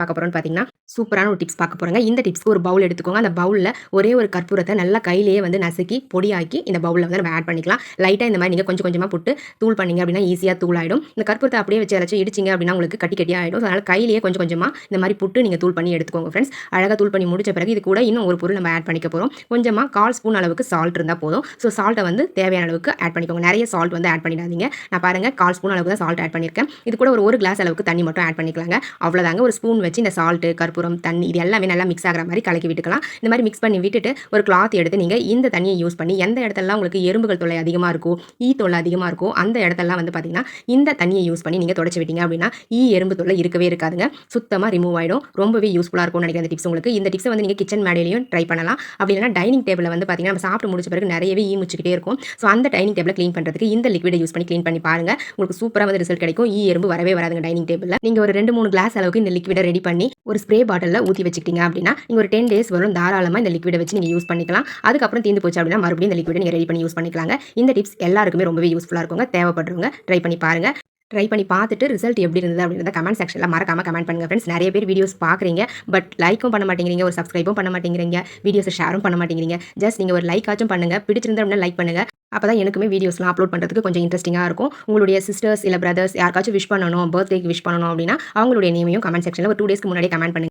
பார்க்க போகிறோம்னு பார்த்தீங்கன்னா சூப்பரான ஒரு டிப்ஸ் பார்க்க போகிறாங்க இந்த டிப்ஸ்க்கு ஒரு பவுல் எடுத்துக்கோங்க. அந்த பவுலில் ஒரே ஒரு கற்பூரத்தை நல்லா கையிலேயே வந்து நசுக்கி பொடியாக்கி இந்த பவுலில் வந்து நம்ம ஆட் பண்ணிக்கலாம். லைட்டாக இந்த மாதிரி நீங்கள் கொஞ்சம் கொஞ்சமாக போட்டு தூள் பண்ணீங்க அப்படின்னா ஈஸியாக தூள் ஆகிடும் இந்த கற்பூரத்தை அப்படியே வச்சு ஏதாச்சும் இடிச்சிங்க அப்படின்னா உங்களுக்கு கட்டி கட்டி ஆகிடும் அதனால் கையிலேயே கொஞ்சம் கொஞ்சமாக இந்த மாதிரி புட்டு நீங்கள் தூள் பண்ணி எடுத்துக்கோங்க ஃப்ரெண்ட்ஸ் அழகாக தூள் பண்ணி முடிச்ச பிறகு இது கூட இன்னும் ஒரு பொருள் நம்ம ஆட் பண்ணிக்க போகிறோம் கொஞ்சமாக கால் ஸ்பூன் அளவுக்கு சால்ட் இருந்தால் போதும். ஸோ சால்ட்டை வந்து தேவையான அளவுக்கு ஆட் பண்ணிக்கோங்க. நிறைய சால்ட் வந்து ஆட் பண்ணிடாதீங்க. நான் பாருங்கள் கால் ஸ்பூன் அளவுக்கு தான் சால்ட் ஆட் பண்ணியிருக்கேன். இது கூட ஒரு ஒரு கிளாஸ் அளவுக்கு தண்ணி மட்டும் ஆட் பண்ணிக்கலாங்க. அவ்வளோதாங்க ஒரு ஸ்பூன் வச்சு இந்த சால்ட்டு கற்பூரம் தண்ணி இது எல்லாமே நல்லா மிக்ஸ் ஆகிற மாதிரி கலக்கி விட்டுக்கலாம். இந்த மாதிரி மிக்ஸ் பண்ணி விட்டுட்டு ஒரு கிளாத் எடுத்து நீங்கள் இந்த தண்ணியை யூஸ் பண்ணி எந்த இடத்துலலாம் உங்களுக்கு எறும்புகள் தொல்லை அதிகமாக இருக்கும் ஈ தொல்லை அதிகமாக இருக்கும் அந்த இடத்தெல்லாம் வந்து பார்த்தீங்கன்னா இந்த தண்ணியை யூஸ் பண்ணி நீங்கள் தொடச்சி விட்டீங்க அப்படின்னா ஈ எறும்பு தொல்லை இருக்கவே இருக்காதுங்க. சுத்தமாக ரிமூவ் ஆகிடும் ரொம்பவே யூஸ்ஃபுல்லாக இருக்கும்னு நினைக்கிறேன் இந்த டிப்ஸ் உங்களுக்கு. இந்த டிப்ஸை வந்து நீங்கள் கிச்சன் மேடையிலையும் ட்ரை பண்ணலாம். அப்படி இல்லைனா டைனிங் டேபிளில் வந்து பார்த்தீங்கன்னா நம்ம சாப்பிட்டு முடிச்ச பிறகு நிறையவே ஈ முச்சிக்கிட்டே இருக்கும். ஸோ அந்த டைனிங் டேபிளை க்ளீன் பண்ணுறதுக்கு இந்த லிக்விடை யூஸ் பண்ணி க்ளீன் பண்ணி பாருங்க. உங்களுக்கு சூப்பராக வந்து ரிசல்ட் கிடைக்கும். ஈ எறும்பு வரவே வராதுங்க டைனிங் டேபிளில் நீங்கள் ஒரு ரெண்டு மூணு கிளாஸ் அளவுக்கு இந்த லிக்விடை ரெடி பண்ணி ஒரு ஸ்ப்ரே பாட்டிலில் ஊற்றி வச்சுக்கிட்டீங்க அப்படின்னா நீங்கள் ஒரு டென் டேஸ் வரும். தாராளமாக இந்த லிக்விடை வச்சு நீங்கள் யூஸ் பண்ணிக்கலாம். அதுக்கப்புறம் தீர்ந்து போச்சு அப்படின்னா மறுபடியும் இந்த லிக்விடை நீங்கள் ரெடி பண்ணி யூஸ் பண்ணிக்கலாங்க. இந்த டிப்ஸ் எல்லாருக்குமே ரொம்பவே யூஸ்ஃபுல்லாக இருக்குங்க. தேவைப்படுறவங்க ட்ரை பண்ணி பாருங்கள் ட்ரை பண்ணி பார்த்துட்டு ரிசல்ட் எப்படி இருந்தது அப்படின்றத கமெண்ட் செக்ஷனில் மறக்காம கமெண்ட் பண்ணுங்க ஃப்ரெண்ட்ஸ் நிறைய பேர் வீடியோஸ் பார்க்குறீங்க பட் லைக்கும் பண்ண மாட்டேங்கிறீங்க ஒரு சப்ஸ்கிரைபும் பண்ண மாட்டேங்கிறீங்க வீடியோஸை ஷேரும் பண்ண மாட்டேங்கிறீங்க. ஜஸ்ட் நீங்கள் ஒரு லைக் ஆச்சும் பண்ணுங்க. பிடிச்சிருந்தா அப்படின்னா லைக் பண்ணுங்க. அப்போ தான் எனக்குமே வீடியோஸ்லாம் அப்லோட் பண்ணுறதுக்கு கொஞ்சம் இன்ட்ரெஸ்டிங்காக இருக்கும். உங்களுடைய சிஸ்டர்ஸ் இல்லை பிரதர்ஸ் யாருக்காச்சும் விஷ் பண்ணணும் பர்த்டேக்கு விஷ் பண்ணணும் அப்படின்னா அவங்களுடைய நேமையும் கமெண்ட் செக்ஷனில் ஒரு டூ டேஸ்க்கு முன்னாடி கமெண்ட் பண்ணுங்க.